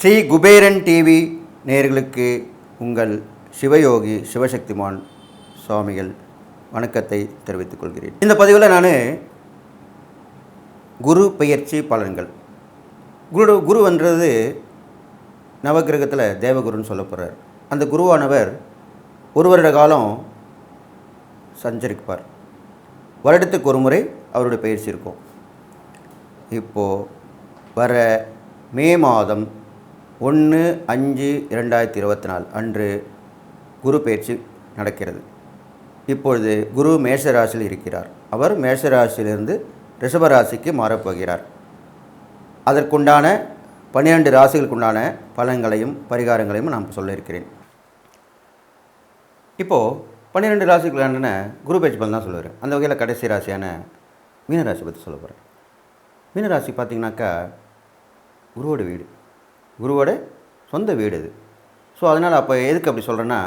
Sri Kuberan TV நேயர்களுக்கு உங்கள் சிவயோகி சிவசக்திமான் சுவாமிகள் வணக்கத்தை தெரிவித்துக் கொள்கிறேன். இந்த பதிவில் நான் குரு பெயர்ச்சி பலன்கள். குரு குருவன்றது நவகிரகத்தில் தேவகுருன்னு சொல்ல போகிறார் அந்த குருவானவர் ஒரு வருட காலம் சஞ்சரிப்பார். வருடத்துக்கு ஒரு முறை அவருடைய பயிற்சி இருக்கும். இப்போது வர மே மாதம் ஒன்று அஞ்சு இரண்டாயிரத்தி இருபத்தி நாலு அன்று குரு பயிற்சி நடக்கிறது. இப்பொழுது குரு மேஷராசியில் இருக்கிறார். அவர் மேஷராசியிலிருந்து ரிஷபராசிக்கு மாறப்போகிறார். அதற்குண்டான பன்னிரண்டு ராசிகளுக்குண்டான பலன்களையும் பரிகாரங்களையும் நான் சொல்லியிருக்கிறேன். இப்போது பன்னிரெண்டு ராசிக்குள்ளான குரு பயிற்சி பலன் தான் சொல்லுவார். அந்த வகையில் கடைசி ராசியான மீனராசி பற்றி சொல்ல போகிறேன் மீனராசி பார்த்தீங்கன்னாக்கா குருவோட வீடு. குருவோட சொந்த வீடு இது ஸோ அதனால் அப்போ எதுக்கு அப்படி சொல்கிறேன்னா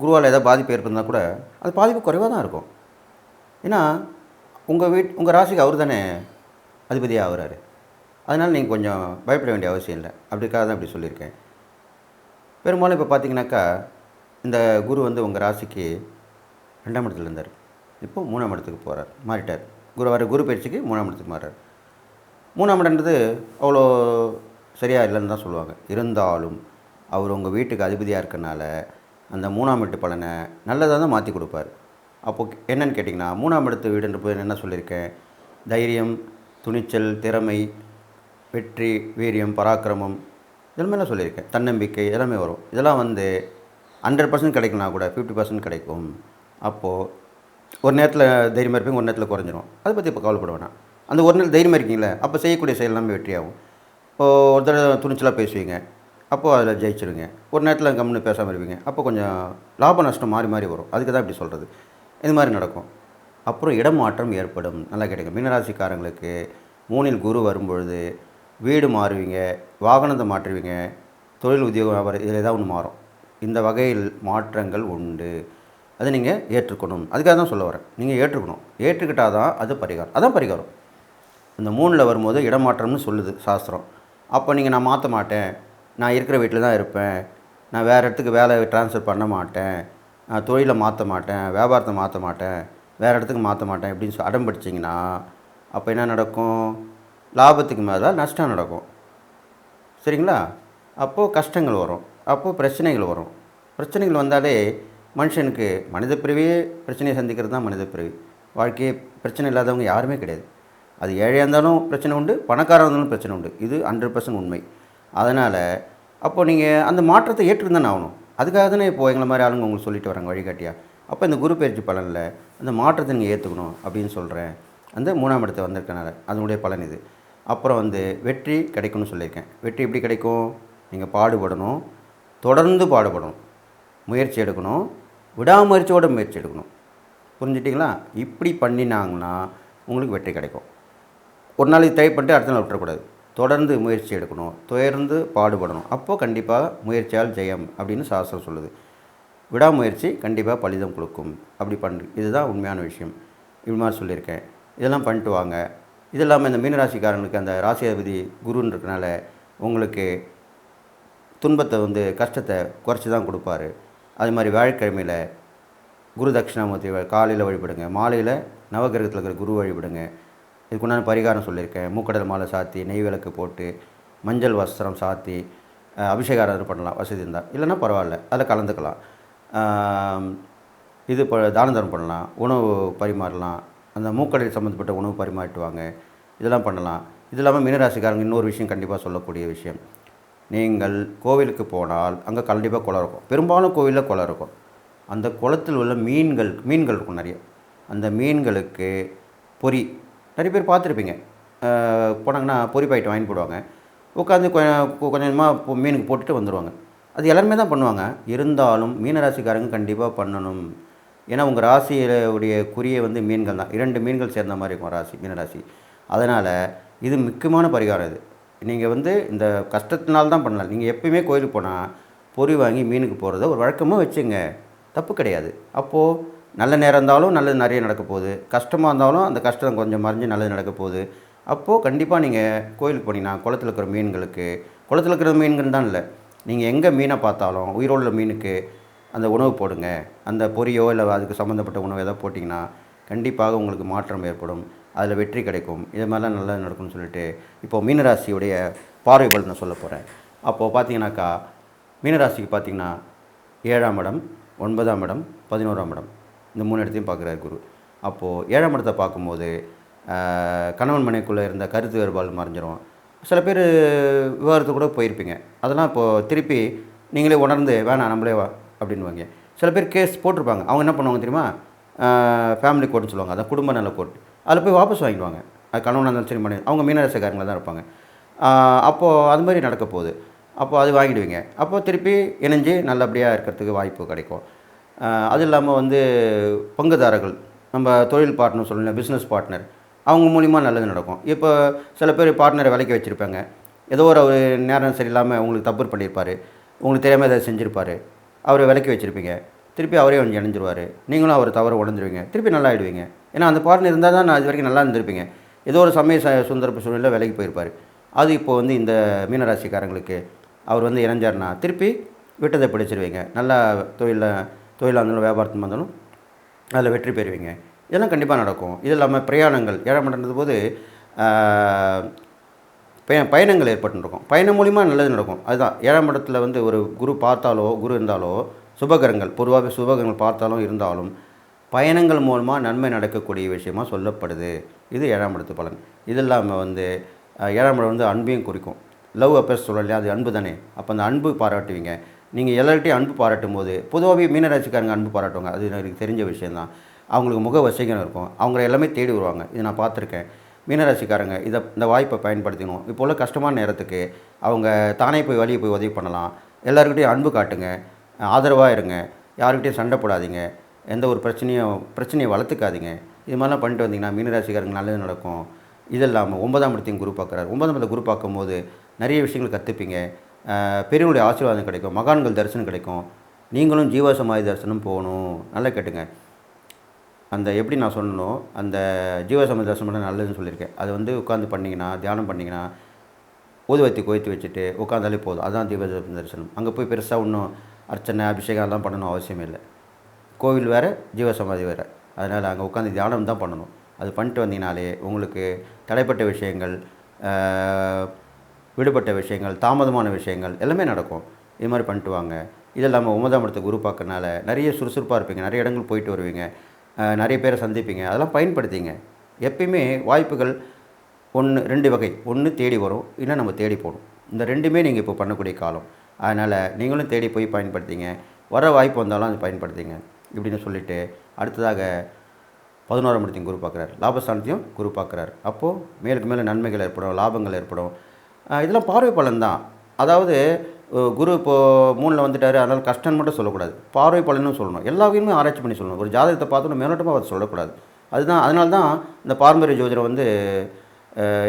குருவால் ஏதாவது பாதிப்பு ஏற்படுந்தால் கூட அது பாதிப்பு குறைவாக தான் இருக்கும். ஏன்னா உங்கள் வீட் உங்கள் ராசிக்கு அவர் தானே அதிபதியாக ஆகுறாரு. அதனால் நீங்கள் கொஞ்சம் பயப்பட வேண்டிய அவசியம் இல்லை. அப்படிக்காக தான் அப்படி சொல்லியிருக்கேன். பெரும்பாலும் இப்போ பார்த்தீங்கன்னாக்கா இந்த குரு வந்து உங்கள் ராசிக்கு ரெண்டாம் இடத்துல இருந்தார். இப்போ மூணாம் இடத்துக்கு போகிறார் மாறிட்டார். குரு வர குரு பயிற்சிக்கு மூணாம் இடத்துக்கு மாறார் மூணாம் இடன்றது அவ்வளோ சரியாக இல்லைன்னு தான் சொல்லுவாங்க. இருந்தாலும் அவர் உங்கள் வீட்டுக்கு அதிபதியாக இருக்கனால அந்த மூணாம் வீட்டு பலனை நல்லதாக தான் மாற்றி கொடுப்பார். அப்போது என்னன்னு கேட்டிங்கன்னா மூணாம் இடத்து வீடுன்ற போது என்ன சொல்லியிருக்கேன்? தைரியம் துணிச்சல் திறமை வெற்றி வீரியம் பராக்கிரமம் இதெல்லாமே சொல்லியிருக்கேன். தன்னம்பிக்கை எல்லாமே வரும். இதெல்லாம் வந்து ஹண்ட்ரட் பர்சன்ட் கிடைக்கலனா கூட ஃபிஃப்டி பர்சன்ட் கிடைக்கும். அப்போது ஒரு நேரத்தில் தைரியமாக இருப்பீங்க ஒரு நேரத்தில் குறைஞ்சிரும். அதை பற்றி இப்போ கவலைப்பட வேணாம். அந்த ஒரு நேரம் தைரியமாக இருக்கீங்களே அப்போ செய்யக்கூடிய செயல் எல்லாமே வெற்றியாகும். இப்போது ஒரு தடவை துணிச்சலாக பேசுவீங்க அப்போது அதில் ஜெயிச்சிருங்க ஒரு நேரத்தில் கம்முன்னு பேசாமல் இருப்பீங்க அப்போ கொஞ்சம் லாப நஷ்டம் மாறி மாறி வரும். அதுக்கு தான் இப்படி சொல்கிறது இது மாதிரி நடக்கும். அப்புறம் இடமாற்றம் ஏற்படும். நல்லா கிடைக்கும் மீனராசிக்காரங்களுக்கு மூணில் குரு வரும்பொழுது வீடு மாறுவீங்க வாகனத்தை மாற்றுவீங்க தொழில் உத்தியோகம் வியாபாரம் இதில் ஏதாவது ஒன்று மாறும். இந்த வகையில் மாற்றங்கள் உண்டு. அதை நீங்கள் ஏற்றுக்கணும். அதுக்காக தான் சொல்ல வரேன். நீங்கள் ஏற்றுக்கணும். ஏற்றுக்கிட்டால் தான் அது பரிகாரம். அதான் பரிகாரம். இந்த மூணில் வரும்போது இடமாற்றம்னு சொல்லுது சாஸ்திரம். அப்போ நீங்கள் நான் மாற்ற மாட்டேன். நான் இருக்கிற வீட்டில் தான் இருப்பேன். நான் வேறு இடத்துக்கு வேலை ட்ரான்ஸ்ஃபர் பண்ண மாட்டேன். நான் தொழிலை மாற்ற மாட்டேன். வியாபாரத்தை மாற்ற மாட்டேன். வேறு இடத்துக்கு மாற்ற மாட்டேன் அப்படின்னு சொல்லி அடம் பிடிச்சிங்கன்னா அப்போ என்ன நடக்கும்? லாபத்துக்கு மேலே நஷ்டம் நடக்கும். சரிங்களா? அப்போது கஷ்டங்கள் வரும். அப்போது பிரச்சனைகள் வரும். பிரச்சனைகள் வந்தாலே மனுஷனுக்கு மனித பிறவியே பிரச்சனையை சந்திக்கிறது தான் மனித பிறவி. வாழ்க்கையே பிரச்சனை இல்லாதவங்க யாருமே கிடையாது. அது ஏழையாக இருந்தாலும் பிரச்சனை உண்டு பணக்காராக இருந்தாலும் பிரச்சனை உண்டு. இது ஹண்ட்ரட் பர்சன்ட் உண்மை. அதனால் அப்போது நீங்கள் அந்த மாற்றத்தை ஏற்றுந்தானே ஆகணும். அதுக்காக தானே இப்போ எங்களை மாதிரி ஆளுங்க உங்களுக்கு சொல்லிட்டு வராங்க வழிகாட்டியா? அப்போ இந்த குரு பயிற்சி பலனில் அந்த மாற்றத்தை நீங்கள் ஏற்றுக்கணும் அப்படின்னு சொல்கிறேன் அந்த மூணாம் இடத்தை வந்திருக்கனால அதனுடைய பலன் இது. அப்புறம் வந்து வெற்றி கிடைக்கும்னு சொல்லியிருக்கேன். வெற்றி எப்படி கிடைக்கும்? நீங்கள் பாடுபடணும். தொடர்ந்து பாடுபடணும். முயற்சி எடுக்கணும். விடாமுயற்சியோட முயற்சி எடுக்கணும். புரிஞ்சுட்டிங்களா? இப்படி பண்ணினாங்கன்னா உங்களுக்கு வெற்றி கிடைக்கும். ஒரு நாளைக்கு ட்ரை பண்ணிட்டு அடுத்த நாள் விட்டுறக்கூடாது. தொடர்ந்து முயற்சி எடுக்கணும். தொடர்ந்து பாடுபடணும். அப்போது கண்டிப்பாக முயற்சியால் ஜெயம் அப்படின்னு சாஸ்திரம் சொல்லுது. விடாமுயற்சி கண்டிப்பாக பலிதம் கொடுக்கும். அப்படி பண்ணு இதுதான் உண்மையான விஷயம். இது மாதிரி சொல்லியிருக்கேன். இதெல்லாம் பண்ணிட்டு வாங்க. இது இல்லாமல் இந்த மீனராசிக்காரங்களுக்கு அந்த ராசியாதிபதி குருன்னு இருக்கனால உங்களுக்கு துன்பத்தை வந்து கஷ்டத்தை குறைச்சி தான் கொடுப்பாரு. அது மாதிரி வியாழக்கிழமையில் குரு தட்சிணாமூர்த்தி காலையில் வழிபடுங்க. மாலையில் நவகிரகத்தில் இருக்கிற குரு வழிபடுங்க. இதுக்குண்டான பரிகாரம் சொல்லியிருக்கேன். மூக்கடல் மாலை சாத்தி நெய் விளக்கு போட்டு மஞ்சள் வஸ்திரம் சாத்தி அபிஷேகாரம் பண்ணலாம். வசதி இருந்தால் இல்லைன்னா பரவாயில்ல. அதில் கலந்துக்கலாம். இது இப்போ தான தர்மம் பண்ணலாம். உணவு பரிமாறலாம். அந்த மூக்கடல் சம்மந்தப்பட்ட உணவு பரிமாறிட்டுவாங்க இதெல்லாம் பண்ணலாம். இது இல்லாமல் மீனராசிக்காரங்க இன்னொரு விஷயம் கண்டிப்பாக சொல்லக்கூடிய விஷயம். நீங்கள் கோவிலுக்கு போனால் அங்கே கண்டிப்பாக குளம் இருக்கும். பெரும்பாலும் கோவிலில் குளம் இருக்கும். அந்த குளத்தில் உள்ள மீன்கள் மீன்கள் இருக்கும் நிறைய. அந்த மீன்களுக்கு பொரி நிறைய பேர் பார்த்துருப்பீங்க. போனாங்கன்னா பொரி பாயிட்டு வாங்கி போடுவாங்க உட்காந்து கொஞ்சம் கொஞ்சமாக மீனுக்கு போட்டுட்டு வந்துடுவாங்க அது எல்லாருமே தான் பண்ணுவாங்க. இருந்தாலும் மீனராசிக்காரங்க கண்டிப்பாக பண்ணணும். ஏன்னா உங்கள் ராசியுடைய குறிய வந்து மீன்கள் தான். இரண்டு மீன்கள் சேர்ந்த மாதிரி இருக்கும் ராசி மீனராசி. அதனால் இது முக்கியமான பரிகாரம் இது. நீங்கள் வந்து இந்த கஷ்டத்தினால தான் பண்ணலாம். நீங்கள் எப்பயுமே கோயிலுக்கு போனால் பொறி வாங்கி மீனுக்கு போகிறத ஒரு வழக்கமாக வச்சுங்க. தப்பு கிடையாது. அப்போது நல்ல நேரம் இருந்தாலும் நல்லது நிறைய நடக்க போகுது. கஷ்டமாக இருந்தாலும் அந்த கஷ்டம் கொஞ்சம் மறைஞ்சு நல்லது நடக்க போகுது. அப்போது கண்டிப்பாக நீங்கள் கோயிலுக்கு போனீங்கன்னா குளத்துல இருக்கிற மீன்களுக்கு குளத்துல இருக்கிற மீன்கள் தான் இல்லை. நீங்கள் எங்கே மீனை பார்த்தாலும் உயிரோடு மீனுக்கு அந்த உணவு போடுங்க. அந்த பொரியோ இல்லை அதுக்கு சம்மந்தப்பட்ட உணவு ஏதாவது போட்டிங்கன்னா கண்டிப்பாக உங்களுக்கு மாற்றம் ஏற்படும். அதில் வெற்றி கிடைக்கும். இது மாதிரிலாம் நல்லா நடக்கும்னு சொல்லிட்டு இப்போ மீனராசியுடைய பார்வை பலன் நான் சொல்ல போகிறேன் அப்போது பார்த்தீங்கன்னாக்கா மீனராசிக்கு பார்த்தீங்கன்னா ஏழாம் இடம் ஒன்பதாம் இடம் பதினோராம் இடம். இந்த மூணு இடத்தையும் பார்க்குறாரு குரு. அப்போது ஏழாம் இடத்தை பார்க்கும்போது கணவன் மனைக்குள்ளே இருந்த கருத்து வேறுபாடு மறைஞ்சிரும். சில பேர் விவாதத்துக்கு கூட போயிருப்பீங்க. அதெல்லாம் இப்போது திருப்பி நீங்களே உணர்ந்து வேணாம் நம்மளே வா அப்படின்வாங்க சில பேர் கேஸ் போட்டிருப்பாங்க. அவங்க என்ன பண்ணுவாங்க தெரியுமா? ஃபேமிலி கோர்ட்னு சொல்லுவாங்க. அதான் குடும்ப நல கோர்ட் அதில் போய் வாபஸ் வாங்கிடுவாங்க. அது கணவனாக இருந்தாலும் சரி மனைவி அவங்க மீனரசக்காரங்களாக தான் இருப்பாங்க. அப்போது அது மாதிரி நடக்க போகுது. அப்போது அது வாங்கிடுவீங்க. அப்போது திருப்பி இணைஞ்சு நல்லபடியாக இருக்கிறதுக்கு வாய்ப்பு கிடைக்கும். அது இல்லாமல் வந்து பங்குதாரர்கள் நம்ம தொழில் பார்ட்னர் சொல்லணும் பிஸ்னஸ் பார்ட்னர் அவங்க மூலிமா நல்லது நடக்கும். இப்போ சில பேர் பார்ட்னரை விலைக்கு வச்சுருப்பாங்க. ஏதோ ஒரு ஒரு நேரம் சரியில்லாமல் உங்களுக்கு தப்பு பண்ணியிருப்பார். உங்களுக்கு தெரியாமல் ஏதாவது செஞ்சுருப்பார். அவரை விலைக்கு வச்சுருப்பீங்க. திருப்பி அவரே வந்து இணைஞ்சிருவார். நீங்களும் அவர் தவறு உடஞ்சிருவீங்க திருப்பி நல்லா ஆகிடுவீங்க ஏன்னா அந்த பார்ட்னர் இருந்தால் தான் நான் இது வரைக்கும் நல்லா இருந்திருப்பீங்க. ஏதோ ஒரு சமய ச சுந்தரப்பு சூழ்நிலை விலைக்கு போயிருப்பார். அது இப்போ வந்து இந்த மீனராசிக்காரங்களுக்கு அவர் வந்து இணைஞ்சார்னா திருப்பி விட்டதை பிடிச்சிருவீங்க. நல்லா தொழிலில் தொழிலாக இருந்தாலும் வியாபாரத்துக்கு இருந்தாலும் அதில் வெற்றி பெறுவீங்க. இதெல்லாம் கண்டிப்பாக நடக்கும். இது இல்லாமல் பிரயாணங்கள் ஏழாம் இடம்ன்றது போது பய பயணங்கள் ஏற்பட்டுருக்கும். பயணம் மூலிமா நல்லது நடக்கும். அதுதான். ஏழாம் இடத்துல வந்து ஒரு குரு பார்த்தாலோ குரு இருந்தாலோ சுபகரங்கள் பொதுவாகவே சுபகரங்கள் பார்த்தாலும் இருந்தாலும் பயணங்கள் மூலமாக நன்மை நடக்கக்கூடிய விஷயமா சொல்லப்படுது. இது ஏழாம் இடத்து பலன். இது இல்லாமல் வந்து ஏழாம் இடம் வந்து அன்பையும் குறிக்கும். லவ் அப்பேர்ஸ் சொல்லலையா அது அன்பு தானே. அப்போ அந்த அன்பு பாராட்டுவீங்க. நீங்கள் எல்லார்ட்டையும் அன்பு பாராட்டும் போது பொதுவாகவே மீனராசிக்காரங்க அன்பு பாராட்டுவாங்க. அது எனக்கு தெரிஞ்ச விஷயந்தான் அவங்களுக்கு முக வசீகரம் இருக்கும். அவங்க எல்லாமே தேடி வருவாங்க. இது நான் பார்த்துருக்கேன். மீனராசிக்காரங்க இதை இந்த வாய்ப்பை பயன்படுத்திக்கணும். இப்போ உள்ள கஷ்டமான நேரத்துக்கு அவங்க தானே போய் வழியை போய் உதவி பண்ணலாம். எல்லாருக்கிட்டையும் அன்பு காட்டுங்க. ஆதரவாக இருங்க. யாருக்கிட்டையும் சண்டை போடாதீங்க. எந்த ஒரு பிரச்சனையும் பிரச்சனையை வளர்த்துக்காதீங்க. இது மாதிரிலாம் பண்ணிட்டு வந்தீங்கன்னா மீனராசிக்காரங்க நல்லது நடக்கும். இது இல்லாமல் ஒன்பதாம் இடத்தையும் குரு பார்க்குறாரு. ஒன்பதாம் இடத்தை குரு பார்க்கும்போது நிறைய விஷயங்கள் கற்றுப்பீங்க பெரியவங்களுடைய ஆசீர்வாதம் கிடைக்கும். மகான்கள் தரிசனம் கிடைக்கும். நீங்களும் ஜீவசமாதி தரிசனம் போகணும். நல்லா கேட்டுங்க. அந்த எப்படி நான் சொல்லணும்? அந்த ஜீவசமாதி தரிசனம் பண்ண நல்லதுன்னு சொல்லியிருக்கேன். அது வந்து உட்காந்து பண்ணிங்கன்னா தியானம் பண்ணிங்கன்னா ஊதுவத்தி கோய்த்து வச்சுட்டு உட்காந்தாலே போதும். அதுதான் தீப தரிசனம். அங்கே போய் பெருசாக ஒன்றும் அர்ச்சனை அபிஷேகம் அதெல்லாம் பண்ணணும் அவசியம் இல்லை. கோவில் வேறு ஜீவசமாதி வேறு. அதனால் அங்கே உட்காந்து தியானம் தான் பண்ணணும். அது பண்ணிட்டு வந்தீங்கனாலே உங்களுக்கு தடைப்பட்ட விஷயங்கள் விடுபட்ட விஷயங்கள் தாமதமான விஷயங்கள் எல்லாமே நடக்கும். இது மாதிரி பண்ணிட்டு வாங்க. இது இல்லாமல் ஒன்பதாம் இடத்தை குரு பார்க்கறனால நிறைய சுறுசுறுப்பாக இருப்பீங்க. நிறைய இடங்கள் போயிட்டு வருவீங்க. நிறைய பேரை சந்திப்பீங்க. அதெல்லாம் பயன்படுத்திங்க. எப்பயுமே வாய்ப்புகள் ஒன்று ரெண்டு வகை. ஒன்று தேடி வரும். இல்லை நம்ம தேடி போகணும். இந்த ரெண்டுமே நீங்கள் இப்போ பண்ணக்கூடிய காலம். அதனால் நீங்களும் தேடி போய் பயன்படுத்திங்க. வர வாய்ப்பு வந்தாலும் அதை பயன்படுத்திங்க. இப்படின்னு சொல்லிட்டு அடுத்ததாக பதினோராம் இடத்தையும் குரு பார்க்குறாரு. லாபஸ்தானத்தையும் குரு பார்க்குறாரு. அப்போது மேலுக்கு மேலே நன்மைகள் ஏற்படும் லாபங்கள் ஏற்படும். இதெல்லாம் பார்வை பலன் தான் அதாவது குரு இப்போது மூணில் வந்துட்டார் அதனால் கஷ்டம்னு மட்டும் சொல்லக்கூடாது. பார்வை பலனும் சொல்லணும். எல்லா வகையுமே ஆராய்ச்சி பண்ணி சொல்லணும். ஒரு ஜாதகத்தை பார்த்தோன்னு மேலோட்டமாக அதை சொல்லக்கூடாது. அதுதான் அதனால தான் இந்த பாரம்பரிய ஜோதிடம் வந்து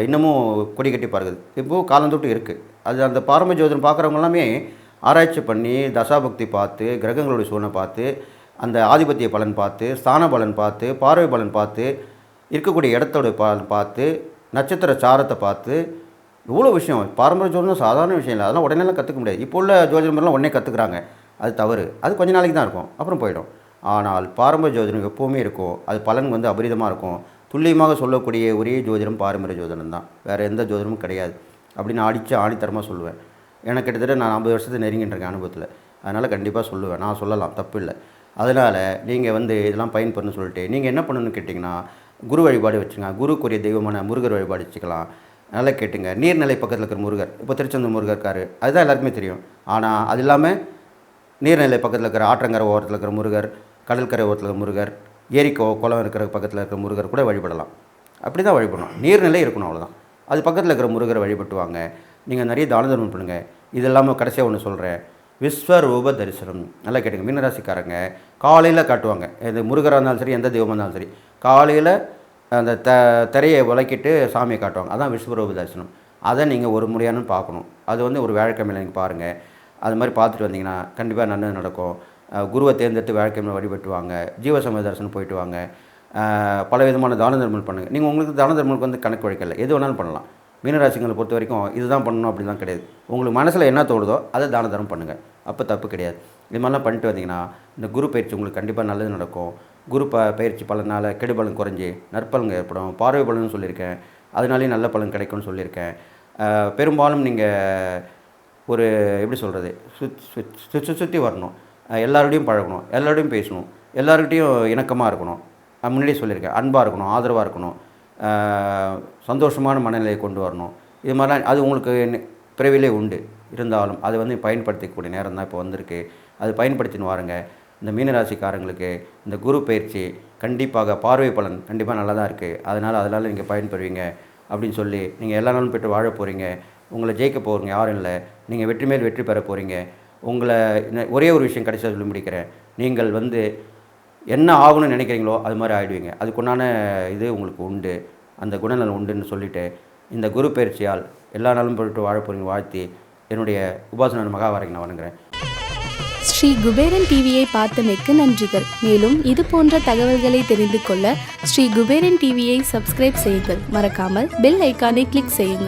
இன்னமும் கொடி கட்டி பார்க்குது இப்போது காலந்தொட்டு இருக்குது அது அந்த பாரம்பரிய ஜோதிடம் பார்க்குறவங்க எல்லாமே ஆராய்ச்சி பண்ணி தசாபக்தி பார்த்து கிரகங்களுடைய சூழ்நிலை பார்த்து அந்த ஆதிபத்திய பலன் பார்த்து ஸ்தான பலன் பார்த்து பார்வை பலன் பார்த்து இருக்கக்கூடிய இடத்தோட பலன் பார்த்து நட்சத்திர சாரத்தை பார்த்து இவ்வளோ விஷயம் பாரம்பரிய ஜோதிடம் சாதாரண விஷயம் இல்லை. அதெல்லாம் உடனேலாம் கற்றுக்க முடியாது. இப்போ உள்ள ஜோதிடமெல்லாம் உடனே கற்றுக்குறாங்க அது தவறு. அது கொஞ்ச நாளைக்கு தான் இருக்கும். அப்புறம் போயிடும். ஆனால் பாரம்பரிய ஜோதிடம் எப்போவுமே இருக்கும். அது பலன் வந்து அபரிதமாக இருக்கும். துல்லியமாக சொல்லக்கூடிய ஒரே ஜோதிடம் பாரம்பரிய ஜோதிடம் தான். வேறு எந்த ஜோதிடமும் கிடையாது. அப்படின்னு அடித்து ஆணித்தரமாக சொல்லுவேன். எனக்கு கிட்டத்தட்ட நான் ஐம்பது வருஷத்தை நெருங்கிட்டு இருக்கேன் அனுபவத்தில். அதனால் கண்டிப்பாக சொல்லுவேன். நான் சொல்லலாம். தப்பு இல்லை அதனால் நீங்கள் வந்து இதெல்லாம் பயன்படணும் சொல்லிட்டு நீங்கள் என்ன பண்ணணும்னு கேட்டிங்கன்னா குரு வழிபாடு வச்சுங்க குருக்குரிய தெய்வமான முருகர் வழிபாடு வச்சுக்கலாம். நல்லா கேட்டுங்க. நீர்நிலை பக்கத்தில் இருக்கிற முருகர் இப்போ திருச்செந்தூர் முருகர் இருக்காரு. அதுதான் எல்லாருக்குமே தெரியும். ஆனால் அது இல்லாமல் நீர்நிலை பக்கத்தில் இருக்கிற ஆற்றங்கரை ஓரத்தில் இருக்கிற முருகர் கடற்கரை ஓரத்தில் இருக்கிற முருகர் ஏரிக்கோ குளம் இருக்கிற பக்கத்தில் இருக்கிற முருகர் கூட வழிபடலாம். அப்படி தான் வழிபடணும். நீர்நிலை இருக்கணும் அவ்வளோதான் அது பக்கத்தில் இருக்கிற முருகரை வழிபட்டுவாங்க. நீங்கள் நிறைய தான தர்மம் பண்ணுங்கள் இது இல்லாமல் கடைசியாக ஒன்று சொல்கிறேன் விஸ்வரூப தரிசனம். நல்லா கேட்டுங்க. மீனராசிக்காரங்க காலையில் காட்டுவாங்க. இது முருகராக இருந்தாலும் சரி எந்த தெய்வமாக இருந்தாலும் சரி காலையில் அந்த த திரையை விளக்கிட்டு சாமியை காட்டுவாங்க. அதான் விஸ்வரூப தரிசனம். அதை நீங்கள் ஒரு முறையானு பார்க்கணும். அது வந்து ஒரு வியாழக்கிழமையில் நீங்கள் பாருங்கள் அது மாதிரி பார்த்துட்டு வந்தீங்கன்னா கண்டிப்பாக நல்லது நடக்கும். குருவை தேர்ந்தெடுத்து வாழ்க்கை முறை வழிபட்டு வாங்க ஜீவசமய தரிசனம் போயிட்டு வாங்க. பல விதமான தான தர்மங்கள் பண்ணுங்கள் நீங்கள் உங்களுக்கு தான தர்மங்களுக்கு வந்து கணக்கு வழக்கில்லை. எது வேணாலும் பண்ணலாம். மீனராசிங்களை பொறுத்த வரைக்கும் இதுதான் பண்ணணும் அப்படிலாம் கிடையாது. உங்களுக்கு மனசில் என்ன தோடுதோ அதை தான தரம் பண்ணுங்கள் அப்போ தப்பு கிடையாது. இது மாதிரிலாம் பண்ணிட்டு வந்தீங்கன்னா இந்த குரு பயிற்சி உங்களுக்கு கண்டிப்பாக நல்லது நடக்கும். குரு ப பயிற்சி பலனால் கெடுபலன் குறைஞ்சி நற்பலன் ஏற்படும். பார்வை பலன் சொல்லியிருக்கேன். அதனாலேயும் நல்ல பலன் கிடைக்கும்னு சொல்லியிருக்கேன். பெரும்பாலும் நீங்கள் ஒரு எப்படி சொல்கிறது சுத் சுற்றி சுற்றி வரணும். எல்லாரோடையும் பழகணும். எல்லாரோடையும் பேசணும். எல்லாருக்கிட்டையும் இணக்கமாக இருக்கணும். முன்னாடியே சொல்லியிருக்கேன். அன்பாக இருக்கணும். ஆதரவாக இருக்கணும். சந்தோஷமான மனநிலையை கொண்டு வரணும். இது மாதிரிலாம் அது உங்களுக்கு பிறவிலே உண்டு. இருந்தாலும் அதை வந்து பயன்படுத்திக்கக்கூடிய நேரம் தான் இப்போ வந்திருக்கு. அது பயன்படுத்தின்னு வாருங்க. இந்த மீனராசிக்காரங்களுக்கு இந்த குரு பயிற்சி கண்டிப்பாக பார்வை பலன் கண்டிப்பாக நல்லா தான் இருக்குது அதனால் அதனால் நீங்கள் பயன்பெறுவீங்க அப்படின்னு சொல்லி நீங்கள் எல்லா நாளும் பெற்று வாழ போகிறீங்க உங்களை ஜெயிக்க போகிறீங்க யாரும் இல்லை. நீங்கள் வெற்றி மேல் வெற்றி பெற போகிறீங்க உங்களை ஒரே ஒரு விஷயம் கடைசியாக சொல்லி முடிக்கிறேன். நீங்கள் வந்து என்ன ஆகணும்னு நினைக்கிறீங்களோ அது மாதிரி ஆகிடுவீங்க அதுக்குண்டான இது உங்களுக்கு உண்டு. அந்த குணநலன் உண்டுன்னு சொல்லிவிட்டு இந்த குரு பயிற்சியால் எல்லா நாளும் பொருட்டு வாழ போகிறீங்க வாழ்த்தி என்னுடைய உபாசன மகாவாரைக்கு நான் வணங்குறேன். ஸ்ரீ குபேரன் டிவியை பார்த்தமைக்கு நன்றிகள். மேலும் இது போன்ற தகவல்களை தெரிந்து கொள்ள ஸ்ரீ குபேரன் டிவியை சப்ஸ்கிரைப் செய்யுங்கள். மறக்காமல் பெல் ஐக்கானை கிளிக் செய்யுங்கள்.